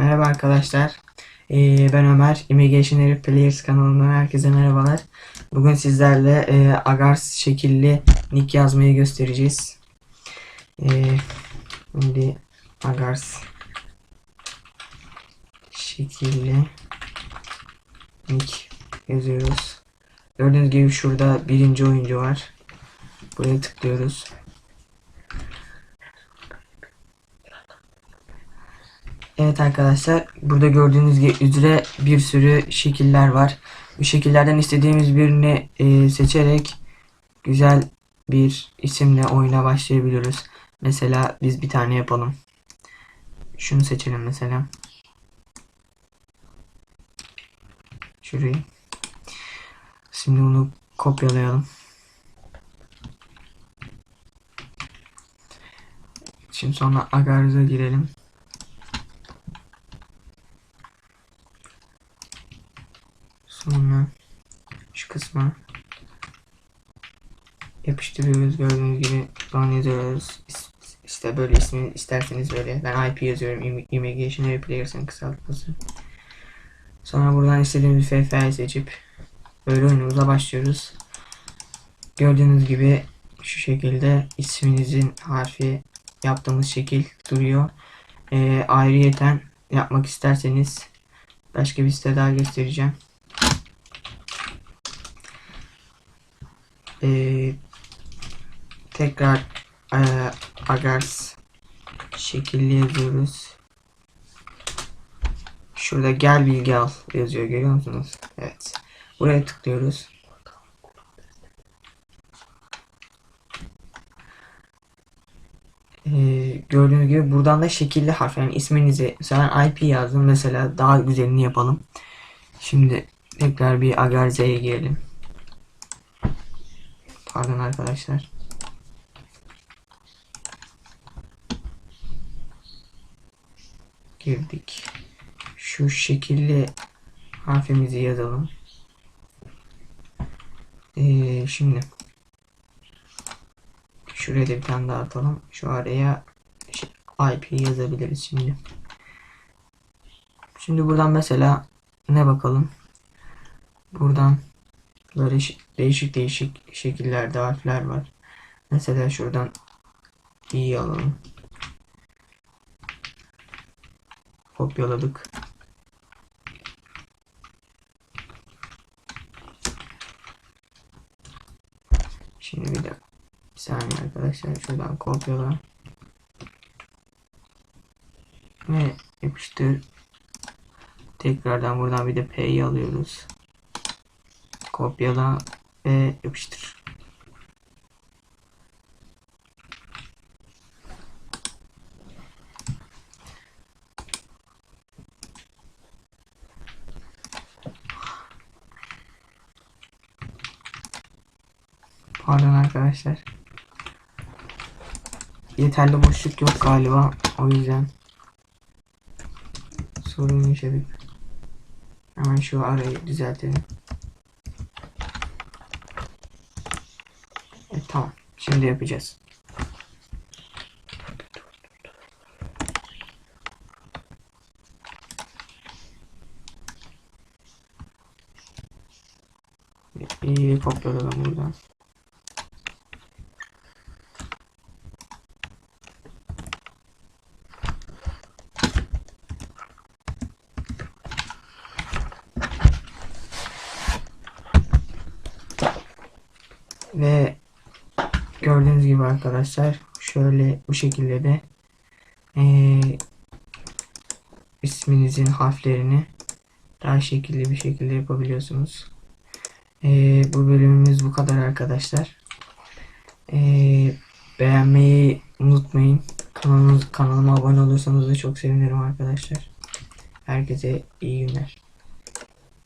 Merhaba arkadaşlar. Ee, ben Ömer. Immigration Players kanalından herkese merhabalar. Bugün sizlerle e, Agars şekilli nick yazmayı göstereceğiz. Ee, şimdi Agars şekilli nick yazıyoruz. Gördüğünüz gibi şurada birinci oyuncu var. Buraya tıklıyoruz. Evet arkadaşlar burada gördüğünüz üzere bir sürü şekiller var. Bu şekillerden istediğimiz birini e, seçerek güzel bir isimle oyuna başlayabiliyoruz. Mesela biz bir tane yapalım. Şunu seçelim mesela. Şurayı. Şimdi bunu kopyalayalım. Şimdi sonra Agarz'a girelim. Sonra şu kısma yapıştırıyoruz gördüğünüz gibi falan yazıyoruz. İşte böyle ismi isterseniz böyle. Ben IP yazıyorum. Im- Immigration Players'ın kısaltması. Sonra buradan istediğimiz FFI seçip böyle oyunumuza başlıyoruz. Gördüğünüz gibi şu şekilde isminizin harfi yaptığımız şekil duruyor. Ee, ayrıyeten yapmak isterseniz başka bir site daha göstereceğim. Ee, tekrar e, agars şekilli yazıyoruz. Şurada gel bilgi al yazıyor görüyor musunuz? Evet. Buraya tıklıyoruz. Ee, gördüğünüz gibi buradan da şekilli harf yani isminizi mesela IP yazdım mesela daha güzelini yapalım. Şimdi tekrar bir agarze'ye girelim. Pardon arkadaşlar. Girdik. Şu şekilli harfimizi yazalım. Ee, şimdi şuraya da bir tane daha atalım. Şu araya şey, IP yazabiliriz şimdi. Şimdi buradan mesela ne bakalım? Buradan Ş- değişik değişik şekillerde harfler var. Mesela şuradan i alalım. Kopyaladık. Şimdi bir dakika. Bir saniye arkadaşlar. Şuradan kopyala. Ve yapıştır. Tekrardan buradan bir de P'yi alıyoruz kopyala ve yapıştır. Pardon arkadaşlar. Yeterli boşluk yok galiba. O yüzden sorun yaşadık. Hemen şu arayı düzeltelim. Evet, tamam. Şimdi yapacağız. İyi kopyaladım buradan. Ve gördüğünüz gibi arkadaşlar şöyle bu şekilde de eee, isminizin harflerini daha şekilli bir şekilde yapabiliyorsunuz. Eee, bu bölümümüz bu kadar arkadaşlar. Eee, beğenmeyi unutmayın. Kanalımız, kanalıma abone olursanız da çok sevinirim arkadaşlar. Herkese iyi günler.